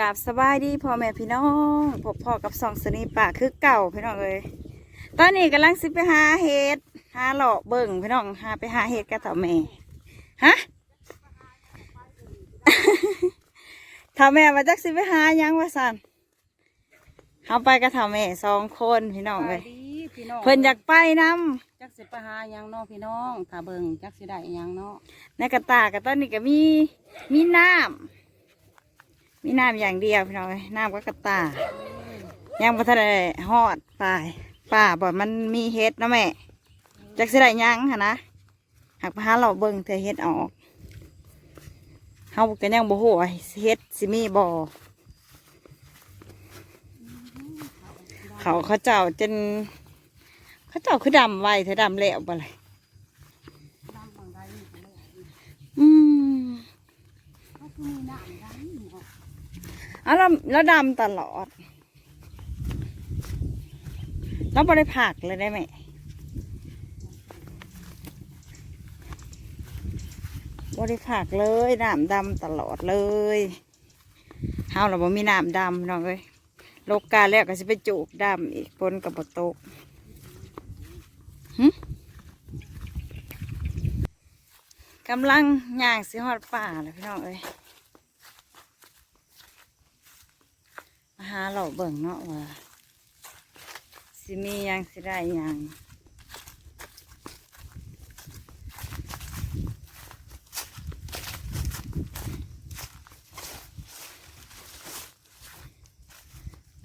กับสบายดีพ่อแม่พี่น้องพบพ่อกับสองสนีป่าคือเก่าพี่น้องเลยตอนนี้กำลังสิไปหาเห็ดหาหลอกเบิ่งพี่น้องหาไปหาเห็ดกับเถ่าแม่ฮะเถ่าแม่มาจักสิไปหาหยังวะสันเขาไปกับเถ่าแม่สองคนพี่น้องเลยดีพี่น้องเพิ่นอยากไปน้จักสิไปหาหยังเนาะพี่น้องถ้าเบิ่งจักสิได้หยังเนาะำในกระตากับตอนนี้ก็มีมีน้ำ มีน้ำอย่างเดียวพี่น้องน้ำก็กระตายังบ่ทันได้ฮอดป่ายป่าบ่มันมีเฮ็ดนะแม่จักสิได้ยังหั่นนะหากไปหาเราเบิ่งเธอเฮ็ดออกเฮาก็ยังบ่ฮู้ว่าเฮ็ดสิมีบ่เขาเขาเจ้าจนเขาเจ้าคือดำไว้เธอดำแล้วบ่เลยอืม อะเอะแล้วแล้วดำตลอด แล้วบ่ได้ผักเลยได้ไหมบริขากเลยน้ำดำตลอดเลยเฮาเราบ่มีน้ำดำน้องเอ้ยโลกกาแล้วก็สิไปจูกดำอีกปนกับบตกหึกำลังย่างสิฮอดป่าเลยพี่น้องเอ้ยมา หาเราเบิ่งเนาะว่าสิมียังสิได้ยัง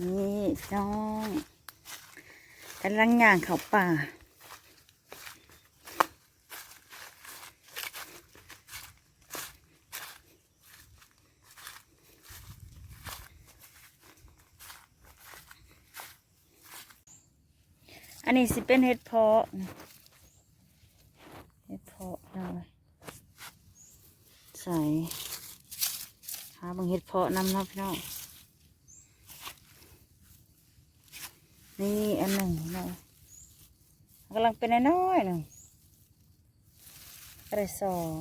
นี่น้องกำลังย่างเขาป่า อั นี้สิเป็นเห็ดเพาะเห็ดเพาะเลยใส่หาบางเห็ดเพาะนำนะพี่น้องนี่อันหนึ่งเนาะกำลังเป็นน้อยๆหนึ่งอะไรสอง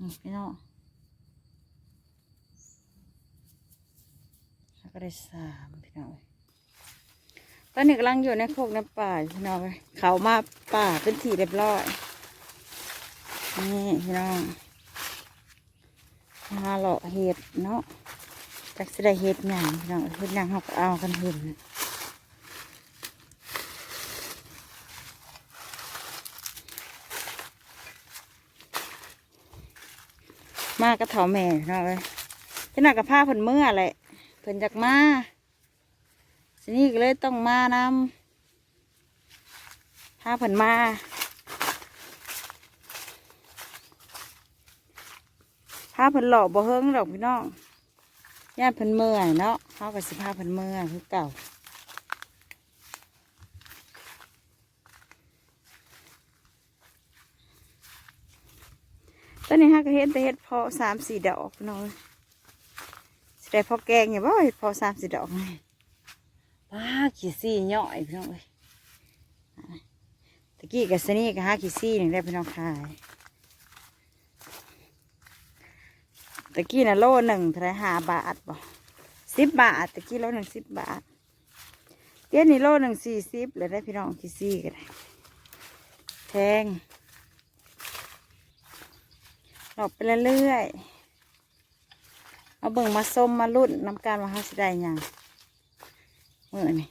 นี่พี่น้องแล้ว ก็ได้สามพี่น้องตอนนี้กำลังอยู่ในโคกน้ำป่าพี่น้องเอ้ยเขามาป่าเป็นที่เรียบร้อยนี่พี่น้องมาเลาะเห็ดเนาะจักสได้เฮ็ดหยังพี่น้องเฮ็ดหยังเฮาก็เอากันเห็นมากับเฒ่าแม่พี่น้องเอ้ยเจ้าหน้ากับผ้าเพิ่นเมื่อแหละ เพิ่นอยากมาสินี่ก็เลยต้องมานำพาเพิ่นมาพาเพิ่นหลอกบ่เฮิงดอกพี่น้องย่านเพิ่นเมื่อยเนาะเขากับสิพาเพิ่นเมื่อยคือเก่าตอนนี้ฮะก็เห็นแต่เห็ดพอสามสี่ดอกเนาะ สิได้พอแกงอย่าบ่เห็ดพอสามสี่ดอกไงป้าขี้ซี่ย่อยพี่น้องเอ้ยตะกี้กับสนี่กับหาขี้ซี่หนึ่งได้พี่น้องขายตะกี้น่ะโลหนึ่งเท่าไหรห้าบาทบ่สิบบาทตะกี้โลหนึ่งสิบบาทเดี๋ยวนี้โลหนึ่งสี่สิบเลยได้พี่น้องกี่ซี่กันแพงหลบไปเรื่อยๆ เอาเบิ่งมาส้มมาลุ่นน้ำการมาหาสิได้หยังเมื่อนี่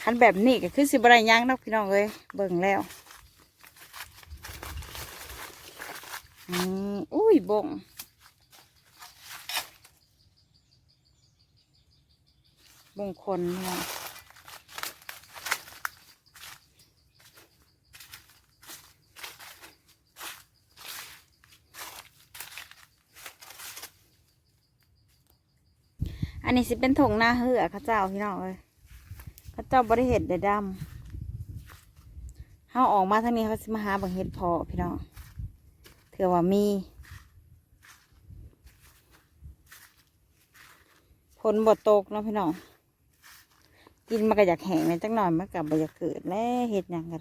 คันแบบนี้ก็คือสิบไรยังนักพี่น้องเลยเบิ่งแล้วอืมอุ้ยบงบงคนเนี่ย สิเป็นถงหน้าเหือข้าเจ้าพี่น้องเอ้ยเข้าเจ้าบริเห็ดเดดำเขาออกมาทางนี้เขาสิมาหาบังเห็ดพอพี่น้องเถื่อว่ามีผลบดตกเนาะพี่น้องกินมันก็อยากแห้งในจังหน่อยมันกับบอยากเกิดแล้วเห็ดยังกัน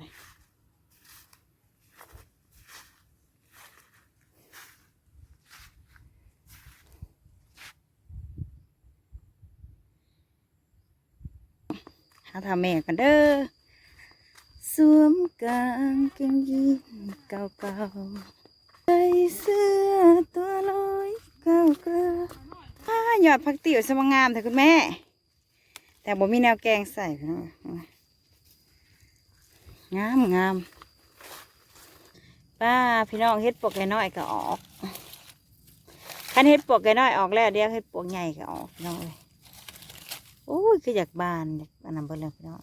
าทำแม่กันเด้อสวมกางเกงยีนเก่าๆใส่เสื้อตัวลอยเก่าๆอ้ายอดผักติ๋วสมงามแต่คุณแม่ แต่บ่มีแนวแกงใส่พี่น้องงามงามป้าพี่น้องเฮ็ดปวกน้อยก็ออกคันเฮ็ดปวกน้อยออกแล้วเดี๋ยวเฮ็ดปวกใหญ่ก็ออกน้องเลย โอ้ยคืออยากบานอยากอันนั้นเบิ่เลยพี่น้อง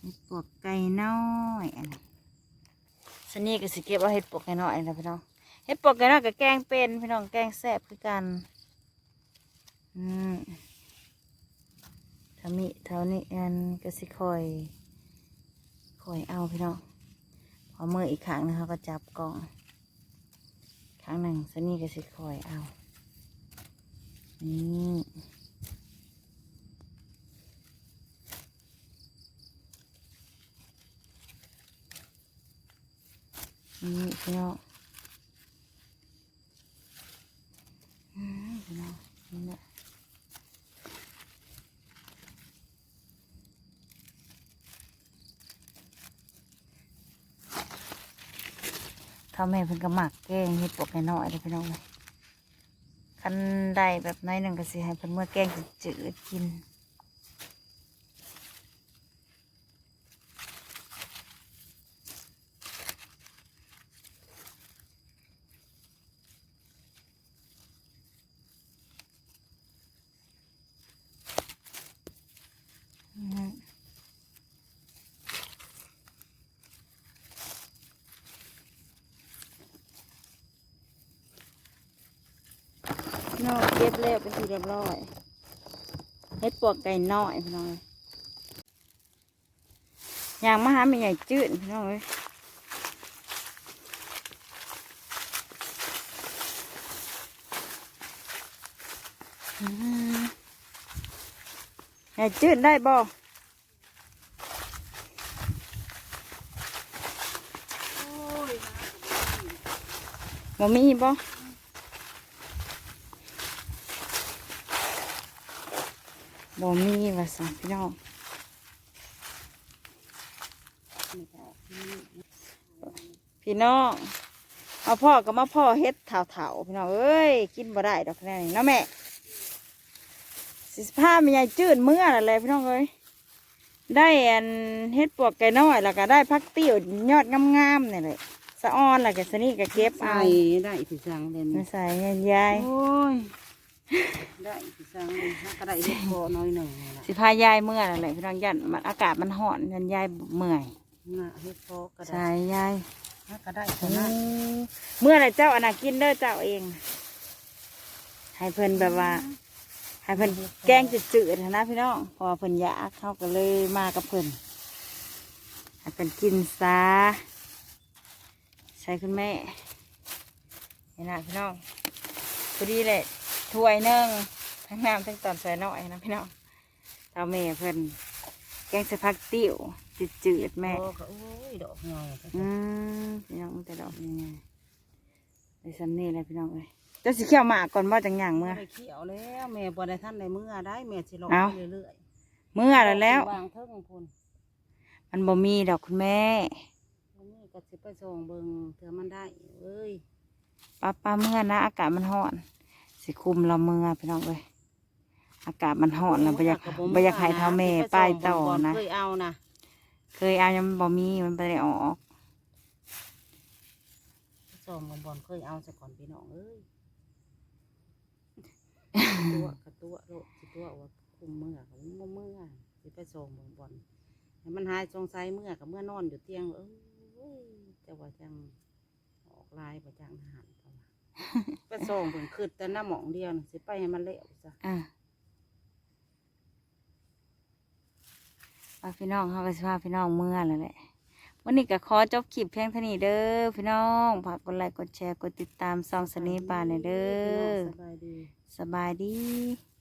เฮ็ดปวกไก่น้อยอันนั้นสนี่ก็สิเก็บเอาเฮ็ดปวกไก่น้อยนะพี่น้องเฮ็ดปวกไก่น้อยๆก็แกงเป็นพี่น้องแกงแซ่บคือกันอืมถ้ามีเท่านี้อันก็สิคอยคอยเอาพี่น้องพอมืออีกครั้งนึงเขาก็จับกล่องครั้งหนึ่งสนี่ก็สิคอยเอานี่ นี่พี่น้องอืมพี่น้องนี่แหละถ้าแม่เพิ่นก็หมักแกงเฮ็ดปกน้อยๆเลยพี่น้องเลยคันได้แบบน้อยหนึ่งก็สิให้เพิ่นเมื่อแกงจืดกินอืม น้องเก็บแล้วเป็นที่เรียบร้อยเฮ็ดปวกไก่น้อยพี่น้องเลยอย่างมหาไม่ใหญ่จืดพี่น้องเลยใหญ่จืดได้บ่บ่มีบ่ บ่มีว่าสั่นพี่น้องพี่น้องเอาพ่อก็มาพ่อเฮ็ดเถาๆพี่น้องเอ้ยกินบ่ได้ดอกแน่นี่เนาะแม่สิสภาพมีใหญ่จืดเมื่ออะไรพี่น้องเอ้ยได้อันเฮ็ดปวกไก่น้อยแล้วก็ได้พักติ้วยอดงามๆนี่แหละสะออนแล้วก็สนี่ก็เก็บเอาใส่ได้พี่สังเด่นมาใส่ยายโอ้ย ได้พี่สังเลยถ้าก็ได้เห็ดโบน้อยหนึ่งนี่ล่ะสิพายายเมื่ออะไรพี่น้องยันมันอากาศมันร้อนยันยายเมื่อยน่ะเห็ดโบก็ได้ใส่ยายถ้าก็ได้เท่านั้นเมื่อไรเจ้าอนากินเด้อเจ้าเอง ให้เพิ่นแบบว่าให้เพิ่นแกงจืดๆนะพี่น้องเพอเพิ่นอยากเข้าก็เลยมากับเพิ่นให้เพิ่นกินซาใช่คุณแม่เห็นนะพี่น้องพอดีเลย ถ้วยหนึ่งทั้งน้ำทั้งตอนใส่น้อยนะพี่น้องเตาแม่เพิ่นแกงใส่ผักติ้วจืดๆแม่โอ้ก็โอ้ยดอกงอยอืมพี่น้องแต่ดอกนี่ไงไปซ้ำนี่เลยพี่น้องเลยเจะสิเขี้ยวหมากก่อนบ่จังหยังเมื่อได้เขียวแล้วแม่บ่ได้ท่านในเมื่อได้แม่สิลองเอาไปเรื่อยเมื่อๆแล้วแล้ววางเทิงพุ่นมันบ่มีดอกคุณแม่อันนี้ก็สิไปส่งเบิ่งเถื่อมันได้เอ้ยป้าป้าเมื่อนะอากาศมันร้อน สิคุมเราเมื่อพี่น้องเลยอากาศมันร้อนนะบ่อยากบ่อยากให้เท่าแม่ป้ายต่อนะเคยเอานะเคยเอายังบ่มีมันไปได้ออกส่งบอลบอลเคยเอาซะก่อนพี่น้องเอ้ยตัวกระตัวโลกสิตัวว่าคุมเมื่อกับบ่เมื่อสิไปส่งบอลบอลให้มันหายสงสัยเมื่อกับเมื่อนอนอยู่เตียงเอ้ยจะว่าจังออกลายบ่จังทหา รเขาว่าไปส่งเพิ่นขึ้นแต่หน้าหมองเดียวน่ะสิไปให้มันเละซะอะว่าพี่น้องเขาก็สิพาพี่น้องเมื่อแล้วแหละวันนี้ก็ขอจบคลิปเพียงเท่านี้เด้อพี่น้องฝากกดไลค์กดแชร์กดติดตามซองสนีปานหน่อยเด้อสบายดี สบายดี